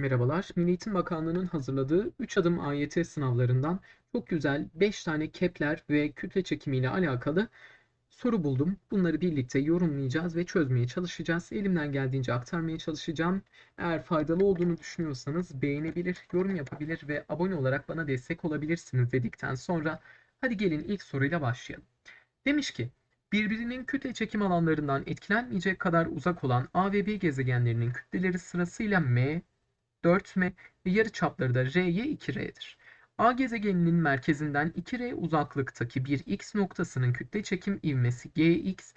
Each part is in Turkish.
Merhabalar. Milli Eğitim Bakanlığı'nın hazırladığı 3 adım AYT sınavlarından çok güzel 5 tane Kepler ve kütle çekimi ile alakalı soru buldum. Bunları birlikte yorumlayacağız ve çözmeye çalışacağız. Elimden geldiğince aktarmaya çalışacağım. Eğer faydalı olduğunu düşünüyorsanız beğenebilir, yorum yapabilir ve abone olarak bana destek olabilirsiniz dedikten sonra hadi gelin ilk soruyla başlayalım. Demiş ki birbirinin kütle çekim alanlarından etkilenmeyecek kadar uzak olan A ve B gezegenlerinin kütleleri sırasıyla M, 4m ve yarıçapları da r'ye 2r'dir. A gezegeninin merkezinden 2r uzaklıktaki bir x noktasının kütle çekim ivmesi gx,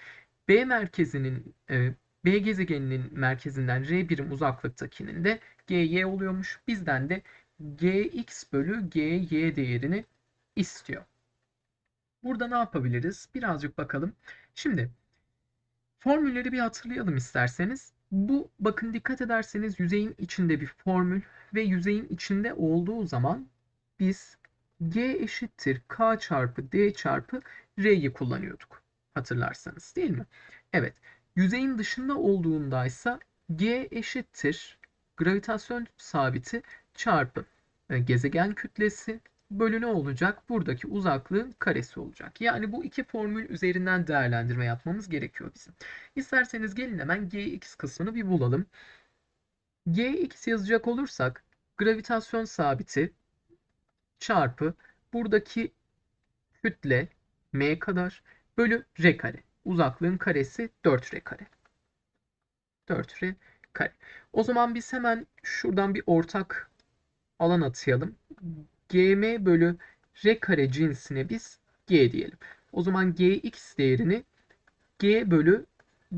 B merkezinin e, B gezegeninin merkezinden r birim uzaklıktakinin de gy oluyormuş. Bizden de gx bölü gy değerini istiyor. Burada ne yapabiliriz? Birazcık bakalım. Şimdi formülleri bir hatırlayalım isterseniz. Bu bakın dikkat ederseniz yüzeyin içinde bir formül ve yüzeyin içinde olduğu zaman biz G eşittir K çarpı D çarpı R'yi kullanıyorduk. Hatırlarsanız değil mi? Evet. Yüzeyin dışında olduğundaysa G eşittir gravitasyon sabiti çarpı e, gezegen kütlesi bölü ne olacak? Buradaki uzaklığın karesi olacak. Yani bu iki formül üzerinden değerlendirme yapmamız gerekiyor bizim. İsterseniz gelin hemen gx kısmını bir bulalım. gx yazacak olursak gravitasyon sabiti çarpı buradaki kütle m kadar bölü r kare. Uzaklığın karesi 4r kare. 4r kare. O zaman biz hemen şuradan bir ortak alan atayalım gm bölü r kare cinsine biz g diyelim. O zaman gx değerini g bölü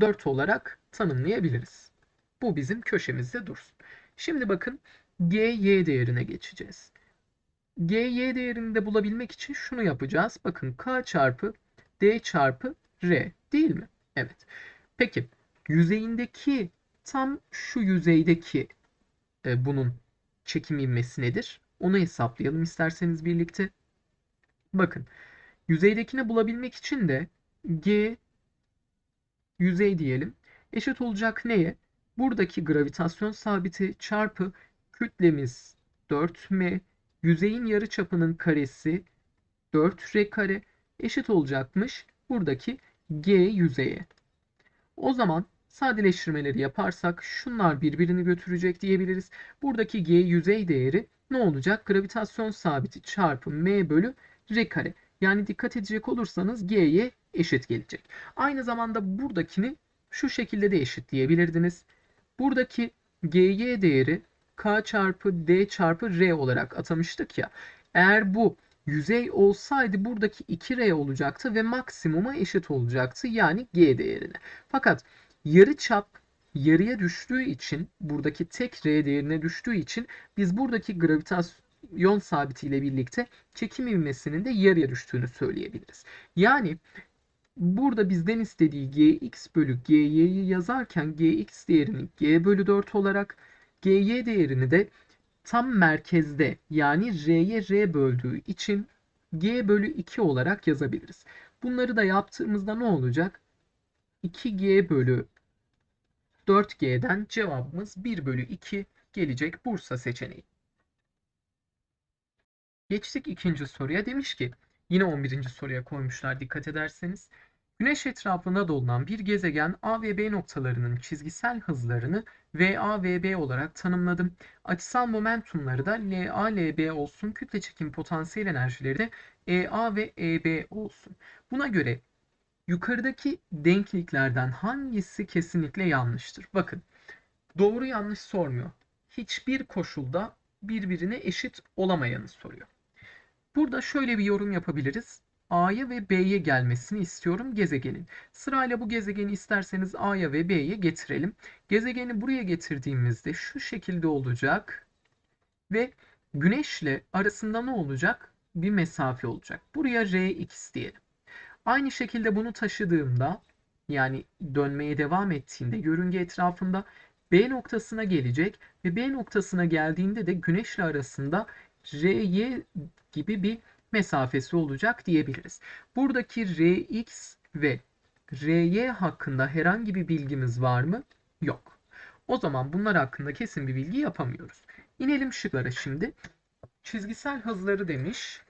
4 olarak tanımlayabiliriz. Bu bizim köşemizde dursun. Şimdi bakın gy değerine geçeceğiz. gy değerini de bulabilmek için şunu yapacağız. Bakın k çarpı d çarpı r değil mi? Evet. Peki yüzeyindeki tam şu yüzeydeki e, bunun çekim ivmesi nedir? Onu hesaplayalım isterseniz birlikte. Bakın yüzeydekini bulabilmek için de G yüzey diyelim. Eşit olacak neye? Buradaki gravitasyon sabiti çarpı kütlemiz 4m yüzeyin yarıçapının karesi 4r kare eşit olacakmış buradaki g yüzeye. O zaman sadeleştirmeleri yaparsak şunlar birbirini götürecek diyebiliriz. Buradaki g yüzey değeri ne olacak? Gravitasyon sabiti çarpı m bölü r kare. Yani dikkat edecek olursanız g'ye eşit gelecek. Aynı zamanda buradakini şu şekilde de eşitleyebilirdiniz. Buradaki gy değeri k çarpı d çarpı r olarak atamıştık ya. Eğer bu yüzey olsaydı buradaki 2r olacaktı ve maksimuma eşit olacaktı. Yani g değerine. Fakat yarı çap yarıya düştüğü için buradaki tek r değerine düştüğü için biz buradaki gravitasyon sabitiyle birlikte çekim ivmesinin de yarıya düştüğünü söyleyebiliriz. Yani burada bizden istediği gx bölü gy'yi yazarken gx değerini g bölü 4 olarak gy değerini de tam merkezde yani r'ye r böldüğü için g bölü 2 olarak yazabiliriz. Bunları da yaptığımızda ne olacak? 2g bölü 4G'den cevabımız 1 bölü 2 gelecek Bursa seçeneği. Geçtik ikinci soruya. Demiş ki yine 11. soruya koymuşlar dikkat ederseniz. Güneş etrafında dolanan bir gezegen A ve B noktalarının çizgisel hızlarını VA ve B olarak tanımladım. Açısal momentumları da LA, LB olsun. Kütle çekim potansiyel enerjileri de EA ve EB olsun. Buna göre Yukarıdaki denkliklerden hangisi kesinlikle yanlıştır? Bakın doğru yanlış sormuyor. Hiçbir koşulda birbirine eşit olamayanı soruyor. Burada şöyle bir yorum yapabiliriz. A'ya ve B'ye gelmesini istiyorum gezegenin. Sırayla bu gezegeni isterseniz A'ya ve B'ye getirelim. Gezegeni buraya getirdiğimizde şu şekilde olacak. Ve Güneşle arasında ne olacak? Bir mesafe olacak. Buraya Rx diyelim. Aynı şekilde bunu taşıdığımda yani dönmeye devam ettiğinde yörünge etrafında B noktasına gelecek ve B noktasına geldiğinde de güneşle arasında RY gibi bir mesafesi olacak diyebiliriz. Buradaki Rx ve Ry hakkında herhangi bir bilgimiz var mı? Yok. O zaman bunlar hakkında kesin bir bilgi yapamıyoruz. İnelim şıklara şimdi. Çizgisel hızları demiş.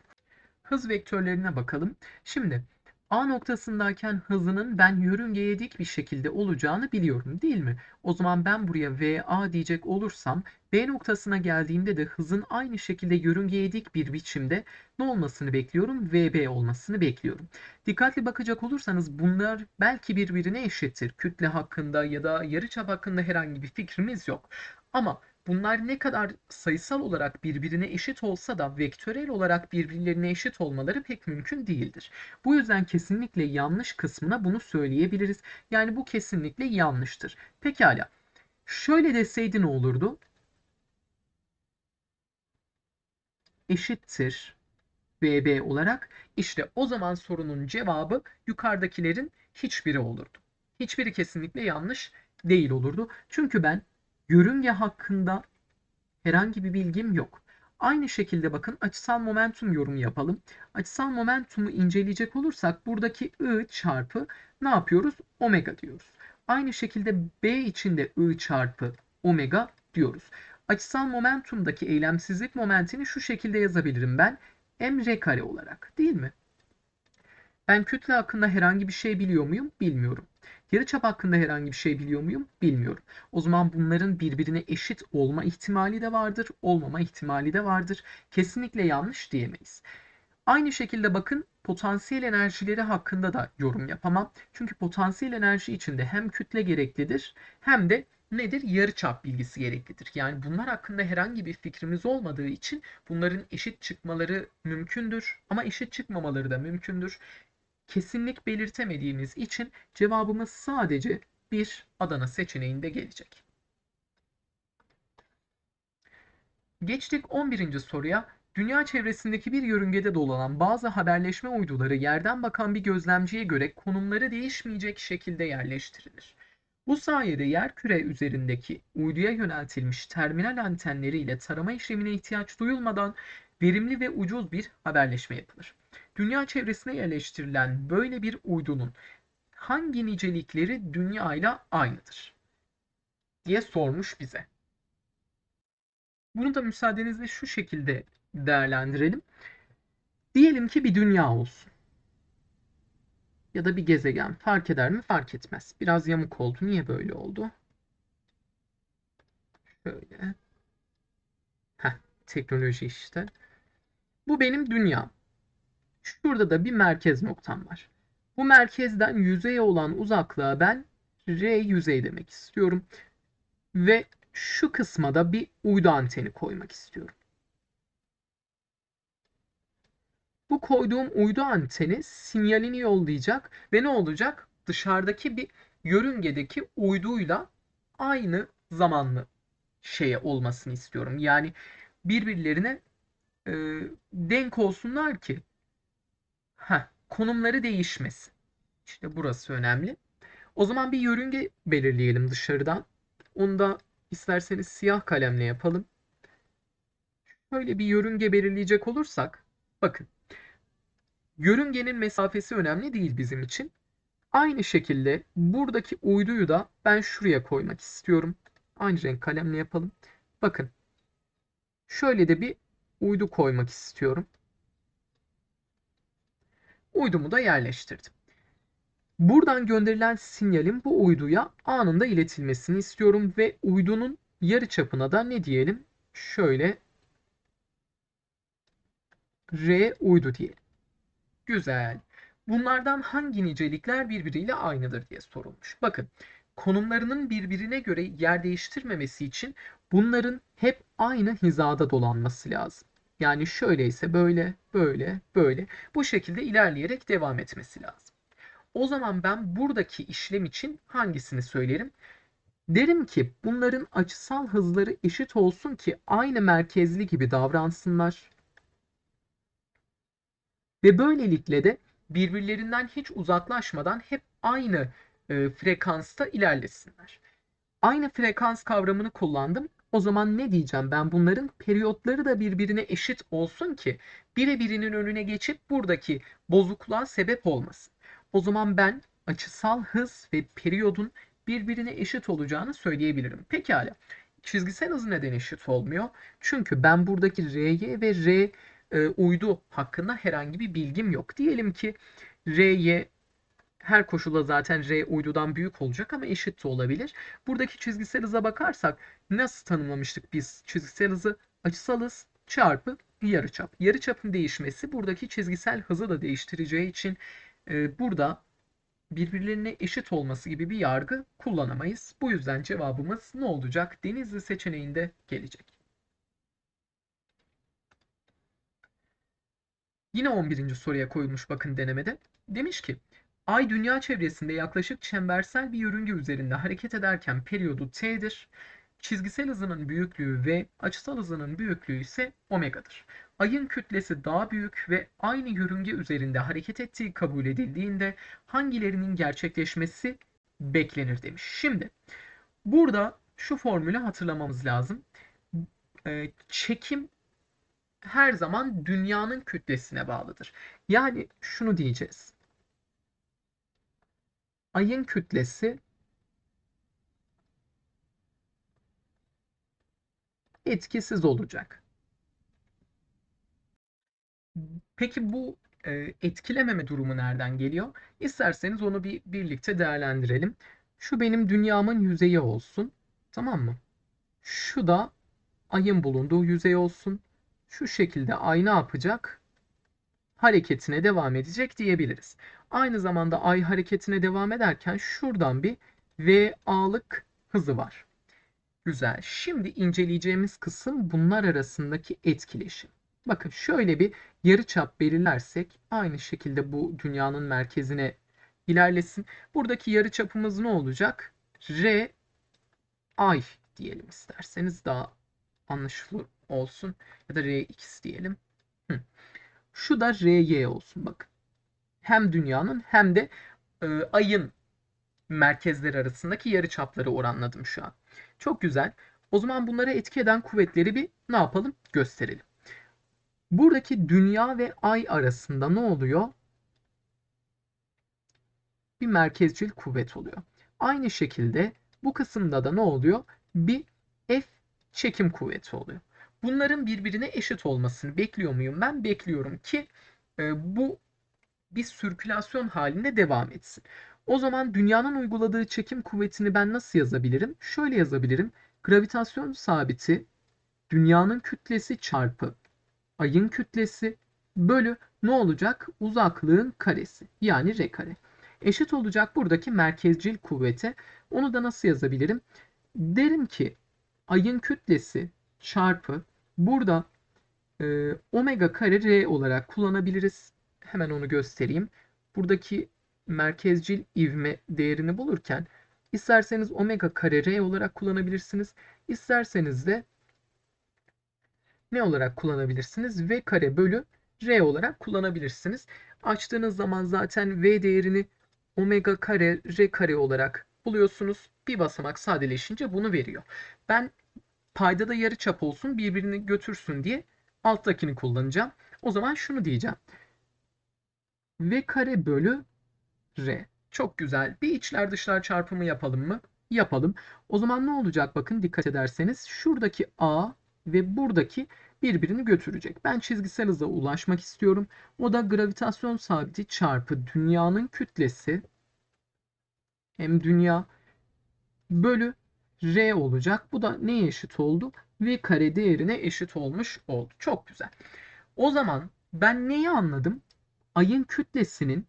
Hız vektörlerine bakalım. Şimdi A noktasındayken hızının ben yörüngeye dik bir şekilde olacağını biliyorum değil mi? O zaman ben buraya VA diyecek olursam B noktasına geldiğimde de hızın aynı şekilde yörüngeye dik bir biçimde ne olmasını bekliyorum? VB olmasını bekliyorum. Dikkatli bakacak olursanız bunlar belki birbirine eşittir. Kütle hakkında ya da yarıçap hakkında herhangi bir fikrimiz yok. Ama bunlar ne kadar sayısal olarak birbirine eşit olsa da vektörel olarak birbirlerine eşit olmaları pek mümkün değildir. Bu yüzden kesinlikle yanlış kısmına bunu söyleyebiliriz. Yani bu kesinlikle yanlıştır. Pekala. Şöyle deseydi ne olurdu? Eşittir BB olarak işte o zaman sorunun cevabı yukarıdakilerin hiçbiri olurdu. Hiçbiri kesinlikle yanlış değil olurdu. Çünkü ben Yörünge hakkında herhangi bir bilgim yok. Aynı şekilde bakın açısal momentum yorumu yapalım. Açısal momentumu inceleyecek olursak buradaki I çarpı ne yapıyoruz? Omega diyoruz. Aynı şekilde B için de I çarpı omega diyoruz. Açısal momentumdaki eylemsizlik momentini şu şekilde yazabilirim ben. M r kare olarak değil mi? Ben kütle hakkında herhangi bir şey biliyor muyum? Bilmiyorum. Yarıçap hakkında herhangi bir şey biliyor muyum? Bilmiyorum. O zaman bunların birbirine eşit olma ihtimali de vardır, olmama ihtimali de vardır. Kesinlikle yanlış diyemeyiz. Aynı şekilde bakın potansiyel enerjileri hakkında da yorum yapamam. Çünkü potansiyel enerji içinde hem kütle gereklidir hem de nedir? Yarıçap bilgisi gereklidir. Yani bunlar hakkında herhangi bir fikrimiz olmadığı için bunların eşit çıkmaları mümkündür ama eşit çıkmamaları da mümkündür kesinlik belirtemediğimiz için cevabımız sadece bir Adana seçeneğinde gelecek. Geçtik 11. soruya. Dünya çevresindeki bir yörüngede dolanan bazı haberleşme uyduları yerden bakan bir gözlemciye göre konumları değişmeyecek şekilde yerleştirilir. Bu sayede yer küre üzerindeki uyduya yöneltilmiş terminal antenleriyle tarama işlemine ihtiyaç duyulmadan verimli ve ucuz bir haberleşme yapılır. Dünya çevresine yerleştirilen böyle bir uydunun hangi nicelikleri dünya ile aynıdır? diye sormuş bize. Bunu da müsaadenizle şu şekilde değerlendirelim. Diyelim ki bir dünya olsun. Ya da bir gezegen. Fark eder mi? Fark etmez. Biraz yamuk oldu. Niye böyle oldu? Şöyle. Teknoloji işte. Bu benim dünyam. Şurada da bir merkez noktam var. Bu merkezden yüzeye olan uzaklığa ben R yüzey demek istiyorum. Ve şu kısma da bir uydu anteni koymak istiyorum. Bu koyduğum uydu anteni sinyalini yollayacak ve ne olacak? Dışarıdaki bir yörüngedeki uyduyla aynı zamanlı şeye olmasını istiyorum. Yani birbirlerine e, denk olsunlar ki heh, konumları değişmesin. İşte burası önemli. O zaman bir yörünge belirleyelim dışarıdan. Onu da isterseniz siyah kalemle yapalım. Şöyle bir yörünge belirleyecek olursak bakın yörüngenin mesafesi önemli değil bizim için. Aynı şekilde buradaki uyduyu da ben şuraya koymak istiyorum. Aynı renk kalemle yapalım. Bakın şöyle de bir uydu koymak istiyorum. Uydumu da yerleştirdim. Buradan gönderilen sinyalin bu uyduya anında iletilmesini istiyorum ve uydunun yarı çapına da ne diyelim? Şöyle R uydu diyelim. Güzel. Bunlardan hangi nicelikler birbiriyle aynıdır diye sorulmuş. Bakın konumlarının birbirine göre yer değiştirmemesi için bunların hep aynı hizada dolanması lazım. Yani şöyleyse böyle, böyle, böyle bu şekilde ilerleyerek devam etmesi lazım. O zaman ben buradaki işlem için hangisini söylerim? Derim ki bunların açısal hızları eşit olsun ki aynı merkezli gibi davransınlar. Ve böylelikle de birbirlerinden hiç uzaklaşmadan hep aynı e, frekansta ilerlesinler. Aynı frekans kavramını kullandım. O zaman ne diyeceğim ben bunların periyotları da birbirine eşit olsun ki biri birinin önüne geçip buradaki bozukluğa sebep olmasın. O zaman ben açısal hız ve periyodun birbirine eşit olacağını söyleyebilirim. Pekala. Çizgisel hızı neden eşit olmuyor? Çünkü ben buradaki Ry ve R e, uydu hakkında herhangi bir bilgim yok. Diyelim ki Ry her koşulda zaten R uydudan büyük olacak ama eşit de olabilir. Buradaki çizgisel hıza bakarsak nasıl tanımlamıştık biz çizgisel hızı? Açısal hız çarpı yarıçap. Yarıçapın değişmesi buradaki çizgisel hızı da değiştireceği için e, burada birbirlerine eşit olması gibi bir yargı kullanamayız. Bu yüzden cevabımız ne olacak? Denizli seçeneğinde gelecek. Yine 11. soruya koyulmuş bakın denemede. Demiş ki Ay dünya çevresinde yaklaşık çembersel bir yörünge üzerinde hareket ederken periyodu t'dir. Çizgisel hızının büyüklüğü ve açısal hızının büyüklüğü ise omega'dır. Ayın kütlesi daha büyük ve aynı yörünge üzerinde hareket ettiği kabul edildiğinde hangilerinin gerçekleşmesi beklenir demiş. Şimdi burada şu formülü hatırlamamız lazım. Ee, çekim her zaman dünyanın kütlesine bağlıdır. Yani şunu diyeceğiz. Ayın kütlesi etkisiz olacak. Peki bu e, etkilememe durumu nereden geliyor? İsterseniz onu bir birlikte değerlendirelim. Şu benim dünyamın yüzeyi olsun. Tamam mı? Şu da ayın bulunduğu yüzey olsun. Şu şekilde ay ne yapacak? Hareketine devam edecek diyebiliriz. Aynı zamanda ay hareketine devam ederken şuradan bir VA'lık hızı var. Güzel. Şimdi inceleyeceğimiz kısım bunlar arasındaki etkileşim. Bakın şöyle bir yarıçap belirlersek aynı şekilde bu dünyanın merkezine ilerlesin. Buradaki yarıçapımız ne olacak? R ay diyelim isterseniz daha anlaşılır olsun. Ya da Rx diyelim. Hı. Şu da Ry olsun bakın. Hem dünyanın hem de e, ayın merkezleri arasındaki yarıçapları oranladım şu an. Çok güzel. O zaman bunlara etki eden kuvvetleri bir ne yapalım? Gösterelim. Buradaki dünya ve ay arasında ne oluyor? Bir merkezcil kuvvet oluyor. Aynı şekilde bu kısımda da ne oluyor? Bir F çekim kuvveti oluyor. Bunların birbirine eşit olmasını bekliyor muyum? Ben bekliyorum ki e, bu bir sirkülasyon halinde devam etsin. O zaman dünyanın uyguladığı çekim kuvvetini ben nasıl yazabilirim? Şöyle yazabilirim. Gravitasyon sabiti dünyanın kütlesi çarpı ayın kütlesi bölü ne olacak? Uzaklığın karesi yani r kare. Eşit olacak buradaki merkezcil kuvvete. Onu da nasıl yazabilirim? Derim ki ayın kütlesi çarpı burada e, omega kare r olarak kullanabiliriz. Hemen onu göstereyim. Buradaki merkezcil ivme değerini bulurken isterseniz omega kare r olarak kullanabilirsiniz. İsterseniz de ne olarak kullanabilirsiniz? V kare bölü R olarak kullanabilirsiniz. Açtığınız zaman zaten V değerini omega kare R kare olarak buluyorsunuz. Bir basamak sadeleşince bunu veriyor. Ben paydada yarı çap olsun birbirini götürsün diye alttakini kullanacağım. O zaman şunu diyeceğim. V kare bölü R. Çok güzel. Bir içler dışlar çarpımı yapalım mı? Yapalım. O zaman ne olacak? Bakın dikkat ederseniz şuradaki A ve buradaki birbirini götürecek. Ben çizgisel hıza ulaşmak istiyorum. O da gravitasyon sabiti çarpı dünyanın kütlesi hem dünya bölü r olacak. Bu da neye eşit oldu? v kare değerine eşit olmuş oldu. Çok güzel. O zaman ben neyi anladım? Ayın kütlesinin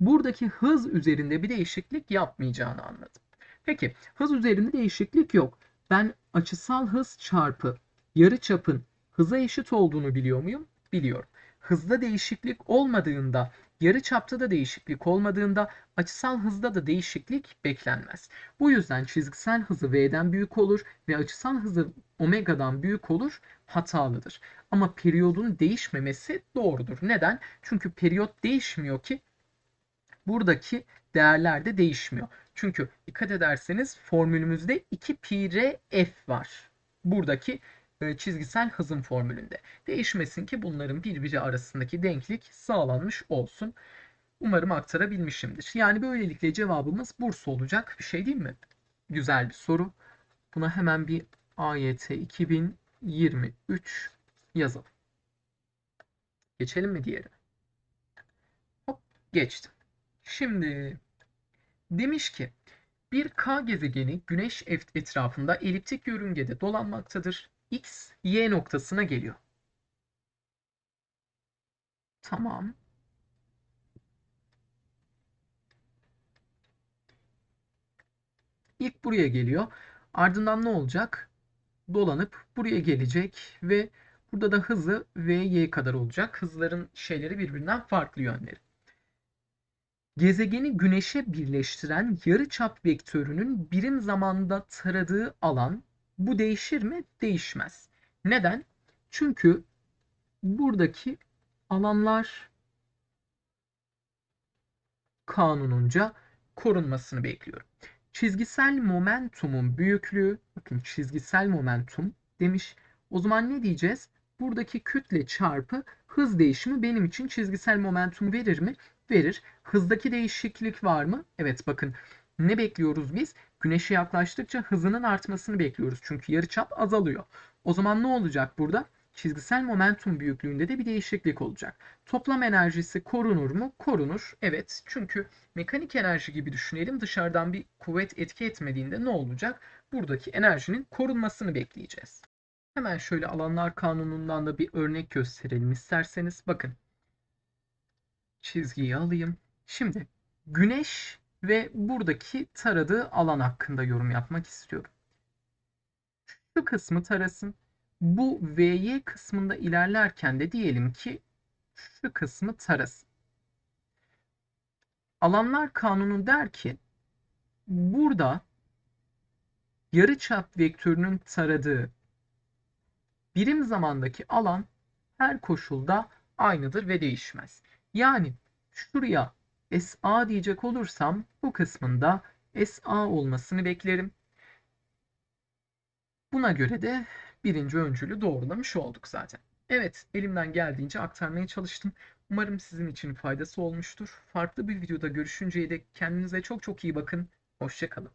buradaki hız üzerinde bir değişiklik yapmayacağını anladım. Peki hız üzerinde değişiklik yok. Ben açısal hız çarpı yarı çapın hıza eşit olduğunu biliyor muyum? Biliyorum. Hızda değişiklik olmadığında, yarı çapta da değişiklik olmadığında açısal hızda da değişiklik beklenmez. Bu yüzden çizgisel hızı v'den büyük olur ve açısal hızı omega'dan büyük olur hatalıdır. Ama periyodun değişmemesi doğrudur. Neden? Çünkü periyot değişmiyor ki buradaki değerler de değişmiyor. Çünkü dikkat ederseniz formülümüzde 2 pi r f var. Buradaki çizgisel hızın formülünde. Değişmesin ki bunların birbiri arasındaki denklik sağlanmış olsun. Umarım aktarabilmişimdir. Yani böylelikle cevabımız Bursa olacak bir şey değil mi? güzel bir soru. Buna hemen bir AYT 2023 yazalım. Geçelim mi diğerine? Hop geçtim. Şimdi demiş ki bir K gezegeni Güneş etrafında eliptik yörüngede dolanmaktadır. X, Y noktasına geliyor. Tamam. İlk buraya geliyor. Ardından ne olacak? Dolanıp buraya gelecek ve burada da hızı v, y kadar olacak. Hızların şeyleri birbirinden farklı yönleri. Gezegeni Güneş'e birleştiren yarıçap vektörünün birim zamanda taradığı alan bu değişir mi? Değişmez. Neden? Çünkü buradaki alanlar kanununca korunmasını bekliyorum. Çizgisel momentumun büyüklüğü, bakın çizgisel momentum demiş. O zaman ne diyeceğiz? Buradaki kütle çarpı hız değişimi benim için çizgisel momentum verir mi? Verir. Hızdaki değişiklik var mı? Evet bakın ne bekliyoruz biz? Güneşe yaklaştıkça hızının artmasını bekliyoruz. Çünkü yarıçap azalıyor. O zaman ne olacak burada? Çizgisel momentum büyüklüğünde de bir değişiklik olacak. Toplam enerjisi korunur mu? Korunur. Evet. Çünkü mekanik enerji gibi düşünelim. Dışarıdan bir kuvvet etki etmediğinde ne olacak? Buradaki enerjinin korunmasını bekleyeceğiz. Hemen şöyle alanlar kanunundan da bir örnek gösterelim isterseniz. Bakın. Çizgiyi alayım. Şimdi güneş ve buradaki taradığı alan hakkında yorum yapmak istiyorum. Şu kısmı tarasın. Bu VY kısmında ilerlerken de diyelim ki şu kısmı tarasın. Alanlar kanunu der ki burada yarıçap vektörünün taradığı birim zamandaki alan her koşulda aynıdır ve değişmez. Yani şuraya SA diyecek olursam bu kısmında SA olmasını beklerim. Buna göre de birinci öncülü doğrulamış olduk zaten. Evet, elimden geldiğince aktarmaya çalıştım. Umarım sizin için faydası olmuştur. Farklı bir videoda görüşünceye dek kendinize çok çok iyi bakın. Hoşçakalın.